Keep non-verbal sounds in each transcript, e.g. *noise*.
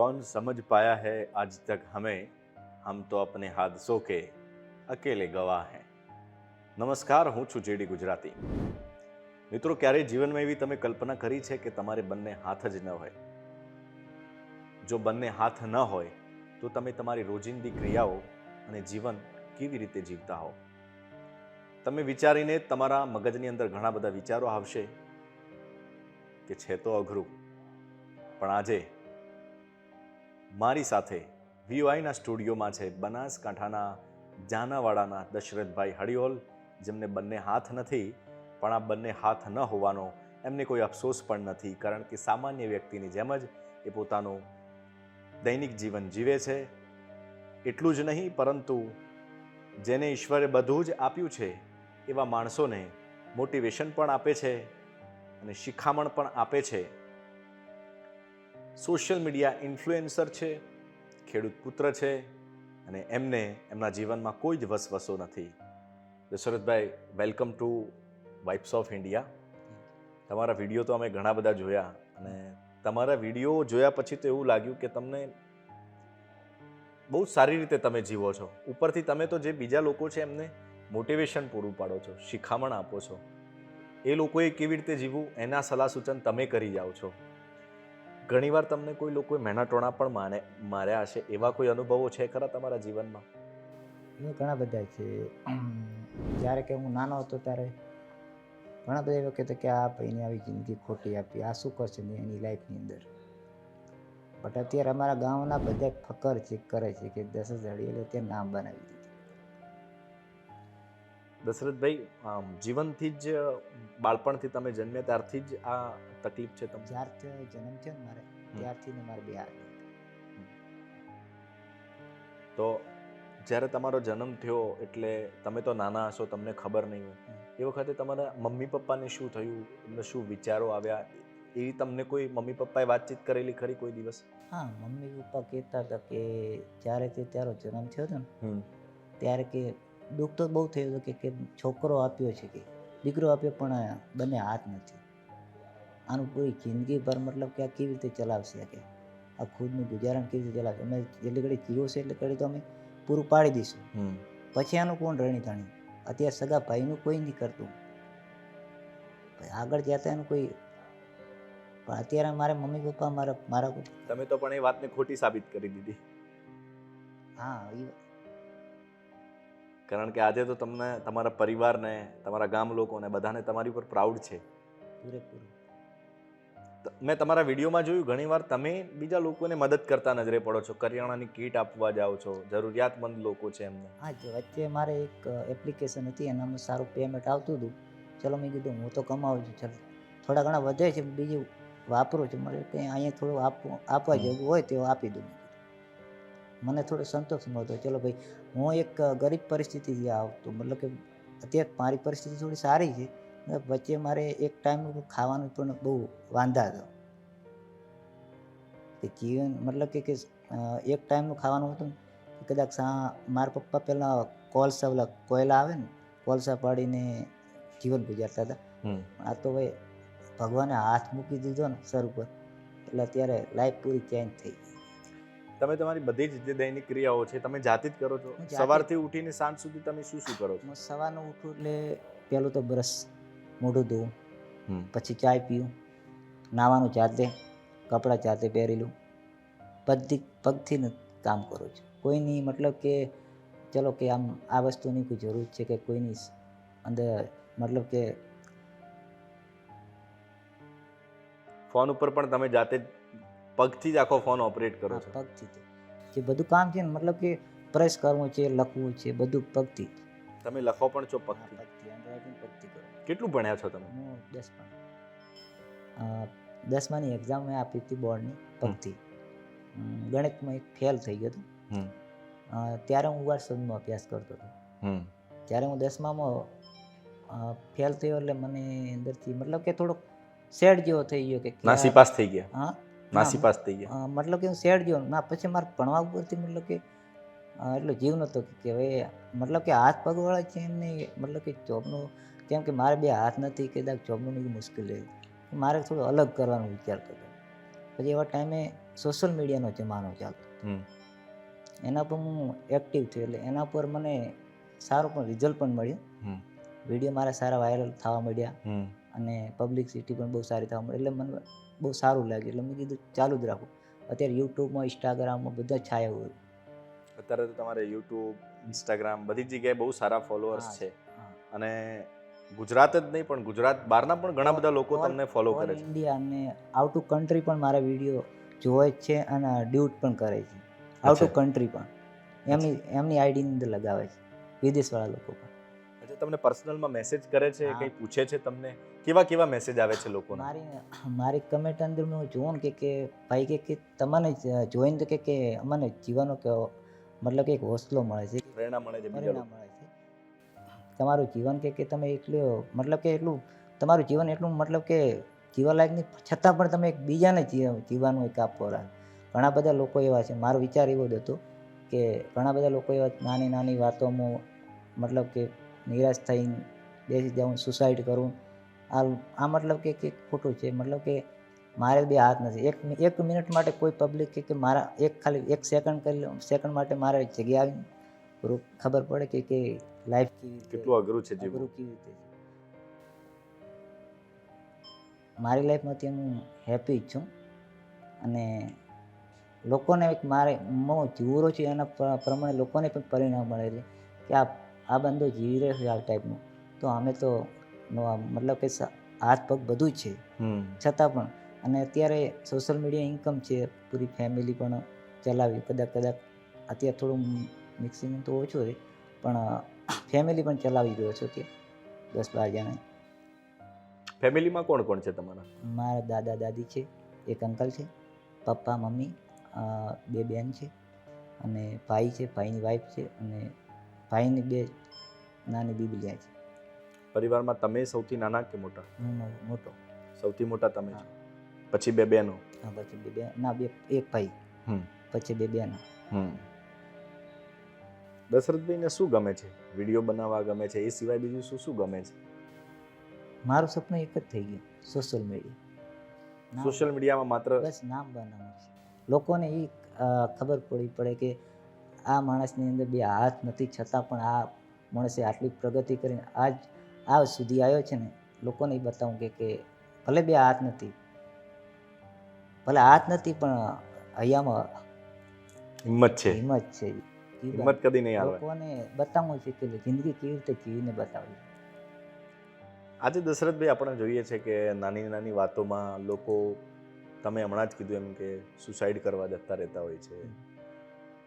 कौन समझ पाया है आज तक हमें हम तो अपने हादसों के અકેલે ગવાહ હૈ નમસ્કાર હું છું જેડી ગુજરાતી મિત્રો ક્યારેય જીવનમાં એવી તમે કલ્પના કરી છે કે તમારે બંને હાથ જ ન હોય જો બંને હાથ ન હોય તો તમે તમારી રોજિંદી ક્રિયાઓ અને જીવન કેવી રીતે જીવતા હો તમે વિચારીને જ તમારા મગજની અંદર ઘણા બધા વિચારો આવશે કે છે તો અઘરું પણ આજે મારી સાથે વીઓઆઈના સ્ટુડિયોમાં છે બનાસકાંઠાના જાનાવાડાના દશરથભાઈ હડિયોલ જેમને બંને હાથ નથી, પણ આ બંને હાથ ન હોવાનો એમને કોઈ અફસોસ પણ નથી, કારણ કે સામાન્ય વ્યક્તિની જેમ જ એ પોતાનું દૈનિક જીવન જીવે છે. એટલું જ નહીં, પરંતુ જેને ઈશ્વરે બધું જ આપ્યું છે, એવા માણસોને મોટિવેશન પણ આપે છે અને શિખામણ પણ આપે છે. સોશિયલ મીડિયા ઇન્ફ્લુએન્સર છે, ખેડૂત પુત્ર છે અને એમને એમના જીવનમાં કોઈ જ વસવસો નથી. Dasharathbhai welcome to vibes of India તમારા વીડિયો તો અમે ઘણા બધા જોયા અને તમારા વીડિયો જોયા પછી તો એવું લાગ્યું કે તમને બહુ સારી રીતે તમે જીવો છો. ઉપરથી તમે તો જે બીજા લોકો છે એમને મોટિવેશન પૂરું પાડો છો, શિખામણ આપો છો. એ લોકોએ કેવી રીતે જીવવું એના સલાહ સૂચન તમે કરી જાઓ છો. ઘણીવાર તમને કોઈ લોકોએ મહેનતોણા પણ માને, માર્યા હશે. એવા કોઈ અનુભવો છે ખરા તમારા જીવનમાં? એ ઘણા બધા છે. જ્યારે કે હું નાનો હતો ત્યારે ઘણા બધા એવા કહેતા કે આ ભાઈને આવી જિંદગી ખોટી આપી. આ શું કરશે એની લાઈફની અંદર? બટ અત્યારે અમારા ગામના બધા ફકર છે કરે છે કે દસ હજાર એટલે તે નામ બનાવી દીધું. દશરથભાઈ જીવનથી જ બાળપણથી તમે જન્મ્યા ત્યારથી જ આ તકલીફ છે તમને? જ્યારથી જન્મ થયો ને મારે ત્યારથી ને મારે બે હાથ તો જ્યારે તમારો જન્મ થયો એટલે તમે તો નાના હશો તમને ખબર નહીં હોય. એ વખતે તમારા મમ્મી પપ્પાને શું થયું? એમને શું વિચારો આવ્યા? એવી તમને કોઈ મમ્મી પપ્પાએ વાતચીત કરેલી ખરી કોઈ દિવસ? હા મમ્મી પપ્પા કહેતા હતા કે જ્યારે તે તારો જન્મ થયો હતો ને ત્યારે કે દુઃખ તો બહુ થયું હતું કે છોકરો આપ્યો છે કે. દીકરો આપ્યો પણ બંને હાથ નથી. આનું પૂરી જિંદગીભર મતલબ કે આ કેવી રીતે ચલાવશે કે? આ ખુદનું ગુજારણ કેવી રીતે ચલાવશે? અમે જેટલી ઘડી જીવો છે એટલે ઘડી તો અમે પૂરું પાડી દઈશું. પછી આનું કોણ રણી ધણી? અત્યારે સગા ભાઈનું કોઈ નહીં કરતું. આગળ જતા એનું કોઈ પણ અત્યારે મારા મમ્મી પપ્પા મારા મારા તમે તો પણ એ વાતને ખોટી સાબિત કરી દીધી. હા એ કારણ કે આજે તો તમને તમારા પરિવારને તમારા ગામ લોકોને બધાને તમારી ઉપર પ્રાઉડ છે. પૂરેપૂરું. ત- મેં તમારા વિડીયોમાં જોયું ઘણીવાર તમે બીજા લોકોને મદદ કરતા નજરે પડો છો કરિયાણાની કીટ આપવા જાઓ છો જરૂરિયાતમંદ લોકો છે એમને. હા જે વચ્ચે મારે એક એપ્લિકેશન હતી એનામાં સારું પેમેન્ટ આવતું હતું. ચલો મેં કીધું હું તો કમાવું છું ચાલ. થોડા ઘણા વધે છે બીજું વાપરું છું મારે કંઈ અહીંયા થોડું આપવું આપવા જેવું હોય તેવું આપી દઉં. મને થોડો સંતોષ મળતો ચલો ભાઈ હું એક ગરીબ પરિસ્થિતિથી આવતો. મતલબ કે અત્યારે મારી પરિસ્થિતિ થોડી સારી છે. વચ્ચે મારે એક ટાઈમનું ખાવાનું પણ બહુ વાંધા હતો. કે જીવન મતલબ કે કે એક ટાઈમનું ખાવાનું હતું કદાચ સા મારા પપ્પા પહેલાં કોલસા ઓલા કોયલા આવે ને કોલસા પાડીને જીવન ગુજારતા હતા. આ તો ભાઈ ભગવાને હાથ મૂકી દીધો ને સર ઉપર. એટલે અત્યારે લાઈફ પૂરી ચેન્જ થઈ ગઈ. તમે તમારી બધી જ જે દૈનિક ક્રિયાઓ છે તમે જાતે જ કરો છો. સવારથી ઉઠીને સાંજ સુધી તમે શું શું કરો છો? સવારનું ઉઠું એટલે પહેલું તો બ્રશ મોઢું ધોવું પછી ચાય પીવું નાવાનું જાતે કપડાં જાતે પહેરેલું બધી પગથી કામ કરું છું. કોઈની મતલબ કે ચલો કે આમ આ વસ્તુની કોઈ જરૂર છે કે કોઈની અંદર મતલબ કે ફોન ઉપર પણ તમે જાતે જ પગથી જ આખો ફોન ઓપરેટ કરો છો. પગથી જ. જે બધું કામ છે ને મતલબ કે પ્રેસ કરવું છે લખવું છે બધું પગથી જ. તમે લખો પણ છો પગથી. પગથી. હેન્ડરાઇટિંગ પગથી કરો. કેટલું ભણ્યા છો તમે? હું દસમા. દસમાની એક્ઝામ મેં આપી હતી બોર્ડની પગથી. ગણિતમાં એક ફેલ થઈ ગયો હતો. ત્યારે હું વારસદમાં અભ્યાસ કરતો હતો. ત્યારે હું દસમામાં ફેલ થયો એટલે મને અંદરથી મતલબ કે થોડોક સેડ જેવો થઈ ગયો કે નાસીપાસ થઈ ગયા. હા? નાસીપાસ થઈ ગયા. મતલબ કે હું શેડ જીવન ના પછી મારે ભણવા ઉપરથી મતલબ કે એટલો જીવ નહોતો કે કે હવે મતલબ કે હાથ પગવાળા છે એમને મતલબ કે જોબનું કેમ કે મારે બે હાથ નથી કદાચ જોબનું બી મુશ્કેલ રહે. મારે થોડું અલગ કરવાનો વિચાર કર્યો પછી એવા ટાઈમે સોશિયલ મીડિયાનો જમાનો ચાલતો એના પર હું એક્ટિવ થયો એટલે એના પર મને સારું પણ રિઝલ્ટ પણ મળ્યું. વીડિયો મારા સારા વાયરલ થવા મળ્યા અને અને પબ્લિસિટી પણ બહુ સારી થવા મળી એટલે મને બહુ સારું લાગ્યું એટલે મેં કીધું ચાલુ જ રાખું. અત્યારે યુટ્યુબમાં ઇન્સ્ટાગ્રામમાં બધા છાયા હોય. અત્યારે તો તમારે યુટ્યુબ ઇન્સ્ટાગ્રામ બધી જગ્યાએ બહુ સારા ફોલોઅર્સ છે. અને ગુજરાત જ નહીં પણ ગુજરાત બહારના પણ ઘણા બધા લોકો તમને ફોલો કરે છે. ઇન્ડિયા અને આઉટ ઓફ કન્ટ્રી પણ મારા વીડિયો જોવે જ છે અને ડ્યુટ પણ કરે છે. આઉટ ઓફ કન્ટ્રી પણ. એમની એમની આઈડીની અંદર લગાવે છે. વિદેશવાળા લોકો પણ. તમને પર્સનલમાં મેસેજ કરે છે હા. કંઈ પૂછે છે તમને? કેવા કેવા મેસેજ આવે છે લોકોના? મારી મારી કમેન્ટ અંદર હું જોઉં ને કે કે ભાઈ કે કે તમને જ જોઈને તો કે કે અમને જીવવાનો કે મતલબ કે એક હોસલો મળે છે. પ્રેરણા મળે છે બીજા પરિણામ મળે છે. તમારું જીવન કે કે તમે એટલું મતલબ કે એટલું તમારું જીવન એટલું મતલબ કે જીવનલાયક નહીં છતાં પણ તમે એક બીજાને જીવ જીવવાનું એક આપો ઘણા બધા લોકો એવા છે. મારો વિચાર એવો જ હતો કે ઘણા બધા લોકો એવા નાની નાની વાતોમાં મતલબ કે નિરાશ થઈને બેસી જાઉં સુસાઇડ કરું. આ આ મતલબ કે કે ખોટું છે. મતલબ કે મારે બે હાથ નથી. એક એક મિનિટ માટે કોઈ પબ્લિક કે મારા એક ખાલી એક સેકન્ડ કરી સેકન્ડ માટે મારે જગ્યા આવી ખબર પડે કે કે લાઈફ કેવી કેટલું અઘરું છે અઘરું કેવી રીતે મારી લાઈફમાંથી હું હેપી છું. અને લોકોને એક મારે હું જીવરો છું એના પ્ર- પ્રમાણે લોકોને પણ પરિણામ મળે છે કે આ આ બંદો જીવી રહ્યો છે આ ટાઈપનું તો અમે તો મતલબ કે હાથ પગ બધું જ છે. છતાં પણ અને અત્યારે સોશિયલ મીડિયા ઇન્કમ છે પૂરી ફેમિલી પણ ચલાવી કદાચ કદાચ અત્યારે થોડું મિક્સિંગ તો ઓછું છે પણ ફેમિલી પણ ચલાવી રહ્યો છું કે દસ બાર જણા ફેમિલીમાં કોણ કોણ છે તમારા? મારા દાદા દાદી છે એક અંકલ છે પપ્પા મમ્મી બે બેન છે અને ભાઈ છે ભાઈની વાઈફ છે અને ભાઈની બે નાની બીબલિયા છે. પરિવારમાં તમે સૌથી નાના કે મોટા? હું મોટો. સૌથી મોટા તમે છો. પછી બે બહેનો? હા, પછી બે બે ના બે એક ભાઈ. હમ. પછી બે બેન હમ. દશરથભાઈને શું ગમે છે? વીડિયો બનાવવા ગમે છે? એ સિવાય બીજું શું શું ગમે છે? મારું સપનું એક જ થઈ ગયું સોશિયલ મીડિયા સોશિયલ મીડિયામાં માત્ર બસ નામ બનાવવાનું છે. લોકોને એ ખબર પડી પડે કે આ માણસની અંદર બે હાથ નથી છતાં પણ આ માણસે આટલી પ્રગતિ કરીને આજ આ સુધી આવ્યો છે ને લોકોને બતાવું કે કે ભલે બે હાથ નથી ભલે હાથ નથી પણ અહીંયામાં હિંમત છે. હિંમત છે. હિંમત કદી નહીં આવે. લોકોને બતાવવું છે કે જિંદગી કેવી રીતે જીવીને બતાવવી. આજે દશરથભાઈ આપણે જોઈએ છે કે નાની નાની વાતોમાં લોકો તમે હમણાં જ કીધું એમ કે સુસાઇડ કરવા જતા રહેતા હોય છે.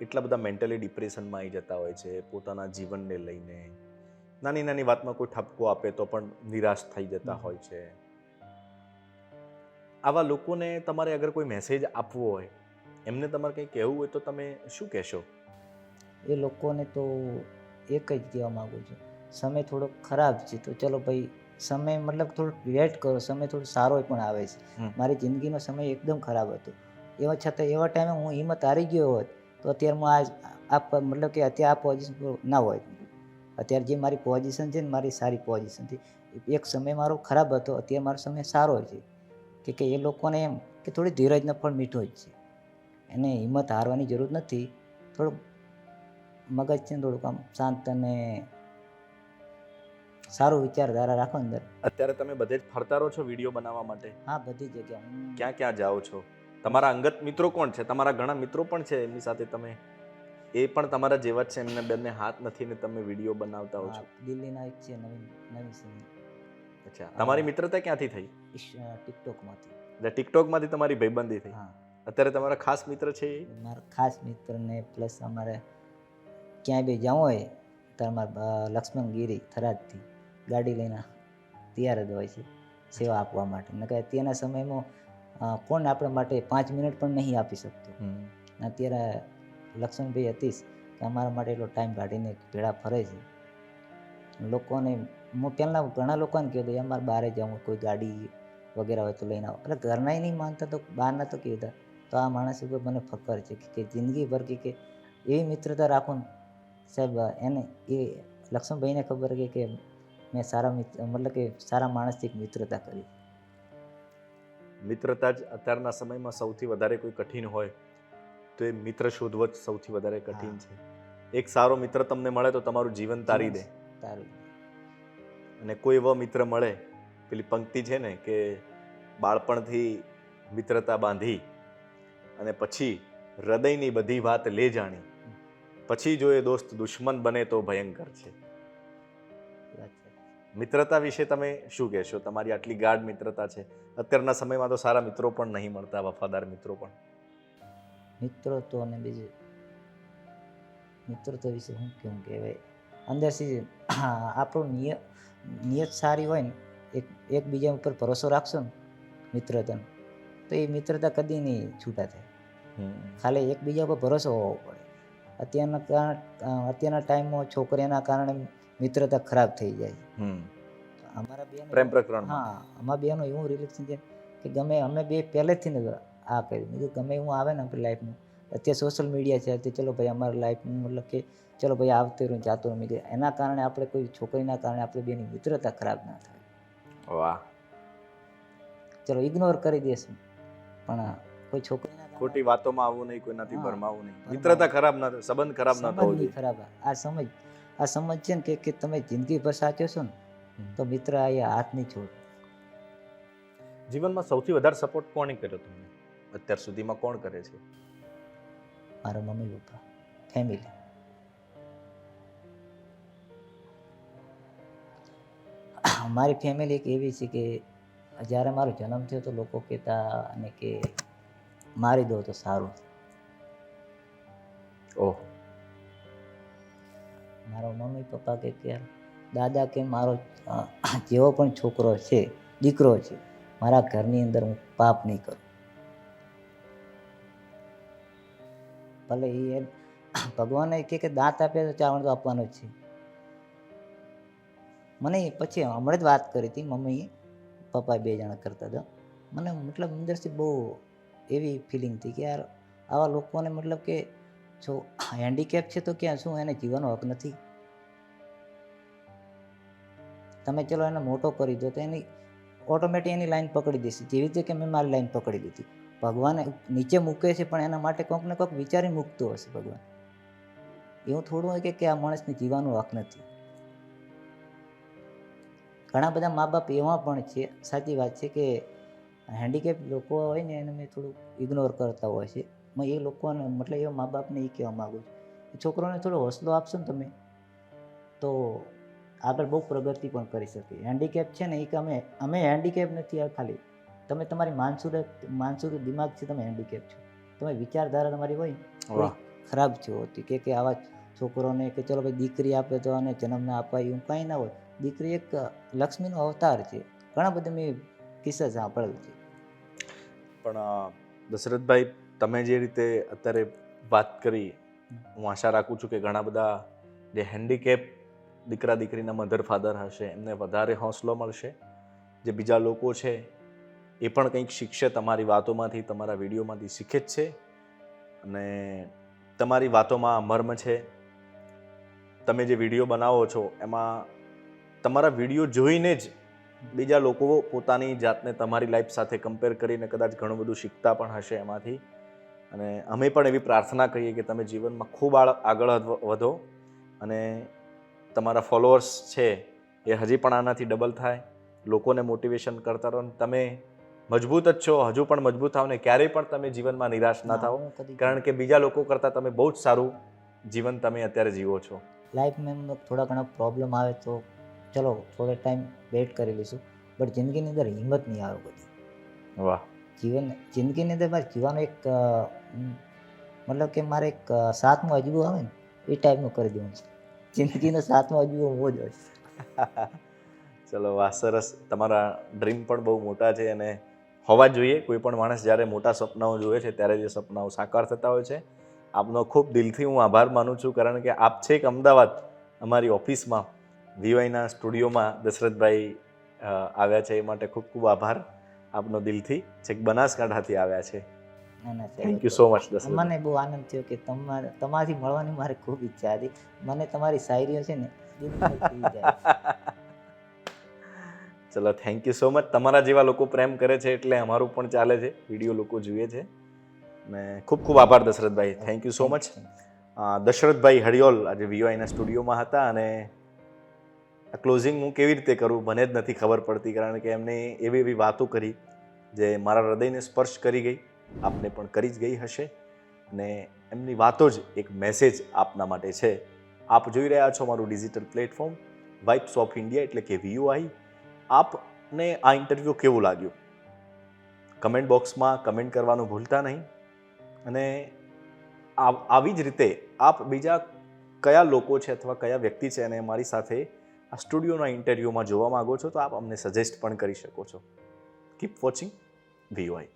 એટલા બધા મેન્ટલી ડિપ્રેશનમાં આવી જતા હોય છે પોતાના જીવનને લઈને. નાની નાની વાતમાં કોઈ ઠપકો આપે તો પણ નિરાશ થઈ જતા હોય છે. આવા લોકોને તમારે અગર કોઈ મેસેજ આપવો હોય એમને તમારે કંઈ કહેવું હોય તો તમે શું કહેશો? એ લોકોને તો એક જ કહેવા માગું છું. સમય થોડો ખરાબ છે તો ચલો ભાઈ સમય મતલબ થોડો વેટ કરો સમય થોડો સારો પણ આવે છે. મારી જિંદગીનો સમય એકદમ ખરાબ હતો. એવા છતાં એવા ટાઈમે હું હિંમત હારી ગયો હોત તો અત્યારે હું આ આ મતલબ કે અત્યારે આ પોઝિશન ના હોય. અત્યારે જે મારી પોઝિશન છે ને મારી સારી પોઝિશન છે. એક સમય મારો ખરાબ હતો અત્યારે મારો સમય સારો છે. કે કે એ લોકોને એમ કે થોડી ધીરજનો ફળ મીઠો જ છે. એને હિંમત હારવાની જરૂર નથી. થોડુંક મગજ છે ને થોડુંક આમ શાંત અને સારું વિચારધારા રાખો અંદર. અત્યારે તમે બધે જ ફરતા રહો છો વીડિયો બનાવવા માટે? હા બધી જગ્યા ક્યાં ક્યાં જાઓ છો? તમારા અંગત મિત્રો કોણ છે? તમારા ઘણા મિત્રો પણ છે એમની સાથે તમે? એ પણ તમારા જેવા જ છે એમને બંને હાથ નથી ને તમે વીડિયો બનાવતા હો છો? દિલ્હીના એક છે નવીન નવીન સિંહ. અચ્છા તમારી મિત્રતા ક્યાંથી થઈ? ટિકટોકમાંથી. એટલે ટિકટોકમાંથી તમારી ભાઈબંધી થઈ? અત્યારે તમારા ખાસ મિત્ર છે મારા ખાસ મિત્રને પ્લસ અમારે ક્યાંય બી જવું હોય તો અમારા લક્ષ્મણ ગીરી થરાદથી ગાડી લઈને તૈયાર જ હોય છે સેવા આપવા માટે. નકર અત્યારના સમયમાં કોણ આપણા માટે પાંચ મિનિટ પણ નહીં આપી શકતું. અત્યારે લક્ષ્મણભાઈ હતીશ કે અમારા માટે એટલો ટાઈમ કાઢીને ભેળા ફરે છે. લોકોને હું પહેલાં ઘણા લોકોને કહેતો "યાર, અમારે બહાર જવું કોઈ ગાડી વગેરે હોય તો લઈને આવો. એટલે ઘરનાય નહીં માનતા તો બહારના તો કહેતા. તો આ માણસ ઉપર મને ફકર છે કે- જિંદગીભર કે કે એવી મિત્રતા રાખો ને સાહેબ એને એ લક્ષ્મણભાઈને ખબર કે કે મેં સારા મિત્ર મતલબ કે સારા માણસથી એક મિત્રતા કરી. મિત્રતા જ અત્યારના સમયમાં સૌથી વધારે કોઈ કઠિન હોય તો એ મિત્ર શોધવો જ સૌથી વધારે કઠિન છે. એક સારો મિત્ર તમને મળે તો તમારું જીવન તારી દે. તારું. અને કોઈ એવો મિત્ર મળે પેલી પંક્તિ છે ને કે બાળપણથી મિત્રતા બાંધી અને પછી હૃદયની બધી વાત લે જાણી. પછી જો એ દોસ્ત દુશ્મન બને તો ભયંકર છે. મિત્રતા વિશે તમે શું કહેશો? તમારી આટલી ગાઢ મિત્રતા છે. અત્યારના સમયમાં તો સારા મિત્રો પણ નહીં મળતા વફાદાર મિત્રો પણ. મિત્રો તો અને બીજું મિત્રતા વિશે શું કેવું કહેવાય? હવે અંદરથી આપણું નિયત નિયત સારી હોય ને એક એકબીજા ઉપર ભરોસો રાખશો ને મિત્રતાનો તો એ મિત્રતા કદી નહીં છૂટા થાય. ખાલી એકબીજા ઉપર ભરોસો હોવો પડે. અત્યારના કારણ અત્યારના ટાઈમમાં છોકરીઓના કારણે મિત્રતા ખરાબ થઈ જાય. હમ. અમારા બે પ્રેમ પ્રકરણ હા અમારા બેનો એવું રિલેશન છે કે ગમે અમે બે પહેલેથી ને આ કર્યું. મેં ગમે એવું આવે ને આપણી લાઈફમાં અત્યારે સોશિયલ મીડિયા છે તે ચલો ભાઈ અમારી લાઈફનું મતલબ કે ચલો ભાઈ આવતું રહ્યું જાતું રહ્યું મેં એના કારણે આપણે કોઈ છોકરીના કારણે આપણે બેની મિત્રતા ખરાબ ના થાય. વાહ. ચલો ઇગ્નોર કરી દેશું. પણ કોઈ છોકરીના ખોટી વાતોમાં આવવું નહીં કોઈનાથી હા. ભરમાવું નહીં. મિત્રતા ખરાબ ના થાય સંબંધ ખરાબ ના થવો નહીં ખરાબ. આ સમજ આ સમજ છે ને કે તમે જિંદગીભર સાચો છો ને તો મિત્ર અહીંયા હાથ નહીં છોડ. જીવનમાં સૌથી વધારે સપોર્ટ કોણે કર્યો તમને? અત્યાર સુધીમાં કોણ કરે છે? મારા મમ્મી પપ્પા ફેમિલી મારી ફેમિલી એક એવી છે કે જ્યારે મારો જન્મ થયો તો લોકો કહેતા અને કે મારી દો તો સારું. ઓહ. મારો મમ્મી પપ્પા કે કે, દાદા કે મારો જેવો પણ છોકરો છે, દીકરો છે, મારા ઘરની અંદર હું પાપ નહીં કરું. ભલે એ ભગવાને કે કે દાંત આપે તો ચાવણ તો આપવાનો જ છે. મને પછી હમણાં જ વાત કરી હતી મમ્મી પપ્પા બે જણા કરતા હતા. મને મતલબ અંદરથી બહુ એવી ફિલિંગ થઈ કે યાર, આવા લોકોને મતલબ કે જો હેન્ડીકેપ છે તો ક્યાં શું? એને જીવવાનો હક નથી. તમે ચલો એને મોટો કરી દો તો એની ઓટોમેટિક એની લાઈન પકડી દેશે. જેવી રીતે કે મેં મારી લાઈન પકડી લીધી. ભગવાન નીચે મૂકે છે પણ એના માટે કોઈક ને કોઈક વિચારી મૂકતો હશે ભગવાન. એવું થોડું હોય કે કે આ માણસને જીવાનો હક નથી. ઘણા બધા મા બાપ એવા પણ છે, સાચી વાત છે કે હેન્ડીકેપ લોકો હોય ને એને મેં થોડું ઇગ્નોર કરતા હોય છે. મેં એ લોકોને મતલબ એવા મા બાપને એ કહેવા માગું છું. છોકરોને થોડો હોસલો આપશો ને તમે તો આગળ બહુ પ્રગતિ પણ કરી શકે. હેન્ડીકેપ છે ને એ કે અમે અમે હેન્ડીકેપ નથી આ ખાલી. તમે તમારી માનસુર માનસુર દિમાગ છે તમે હેન્ડીકેપ છો. તમે વિચારધારા તમારી હોય ખરાબ છે હોતી. કે કે આવા છોકરોને કે ચલો ભાઈ દીકરી આપે તો અને જન્મ ના અપાય એવું કાંઈ ના હોય. દીકરી એક લક્ષ્મીનો અવતાર છે. ઘણા બધા મેં કિસ્સા સાંભળેલ છે. પણ દશરથભાઈ તમે જે રીતે અત્યારે વાત કરી, હું આશા રાખું છું કે ઘણા બધા જે હેન્ડીકેપ દીકરા દીકરીના મધર ફાધર હશે, એમને વધારે હોંસલો મળશે. જે બીજા લોકો છે, એ પણ કંઈક શીખશે તમારી વાતોમાંથી, તમારા વિડીયોમાંથી શીખે જ છે. અને તમારી વાતોમાં મર્મ છે. તમે જે વીડિયો બનાવો છો, એમાં તમારા વીડિયો જોઈને જ બીજા લોકો પોતાની જાતને તમારી લાઈફ સાથે કમ્પેર કરીને કદાચ ઘણું બધું શીખતા પણ હશે એમાંથી. અને અમે પણ એવી પ્રાર્થના કરીએ કે તમે જીવનમાં ખૂબ આગળ વધ- અને તમારા ફોલોઅર્સ છે એ હજી પણ આનાથી ડબલ થાય. લોકોને મોટિવેશન કરતા રહો તમે મજબૂત જ છો. હજુ પણ મજબૂત થાવ ને ક્યારેય પણ તમે જીવનમાં નિરાશ ના થાઓ. કારણ કે બીજા લોકો કરતાં તમે બહુ જ સારું જીવન તમે અત્યારે જીવો છો. લાઈફમાં થોડા ઘણા પ્રોબ્લેમ આવે તો ચલો થોડો ટાઈમ વેઇટ કરી લઈશું. બટ જિંદગીની અંદર હિંમત નહીં આવે બધી વાહ. જીવન, જિંદગીની અંદર મારે જીવવાનો એક મતલબ કે મારે એક સાતમો અજબો આવે ને, એ ટાઈપનું કરી દેવું છે. જિંદગીનો સાતમો અજબો હું જ હોય. *laughs* ચલો, વાહ, સરસ. તમારા ડ્રીમ પણ બહુ મોટા છે અને હોવા જોઈએ. કોઈ પણ માણસ જ્યારે મોટા સપનાઓ જુએ છે, ત્યારે જે સપનાઓ સાકાર થતા હોય છે. આપનો ખૂબ દિલથી હું આભાર માનું છું, કારણ કે આપ છેક અમદાવાદ, અમારી ઓફિસમાં વીવાયના સ્ટુડિયોમાં દશરથભાઈ આવ્યા છે. એ માટે ખૂબ ખૂબ આભાર. આપનો દિલથી છેક બનાસકાંઠાથી આવ્યા છે. Thank you so much Dashrath. મને બહુ આનંદ થયો કે તમારે તમારાથી મળવાની મારે ખૂબ ઈચ્છા હતી. મને તમારી શાયરીઓ છે ને *laughs* ચલો થેન્ક યુ સો મચ તમારા જેવા લોકો પ્રેમ કરે છે એટલે અમારું પણ ચાલે છે. વીડિયો લોકો જુએ છે. ને ખૂબ ખૂબ આભાર દશરથભાઈ. થેન્ક યુ સો મચ દશરથભાઈ હરિયોલ આજે વીઓઆઈના સ્ટુડિયોમાં હતા અને આ ક્લોઝિંગ હું કેવી રીતે કરું મને જ નથી ખબર પડતી કારણ કે એમને એવી એવી વાતો કરી જે મારા હૃદયને સ્પર્શ કરી ગઈ, આપને પણ કરી જ ગઈ હશે અને એમની વાતો જ એક મેસેજ આપના માટે છે. આપ જોઈ રહ્યા છો મારું digital platform vibes of India એટલે કે વીયુઆઈ આપને આ ઇન્ટરવ્યૂ કેવું લાગ્યું? કમેન્ટ બોક્સમાં કમેન્ટ કરવાનું ભૂલતા નહીં અને આવી જ રીતે આપ બીજા કયા લોકો છે અથવા કયા વ્યક્તિ છે અને મારી સાથે આ સ્ટુડિયોના ઇન્ટરવ્યૂમાં જોવા માંગો છો તો આપ અમને સજેસ્ટ પણ કરી શકો છો. Keep watching વીયુઆઈ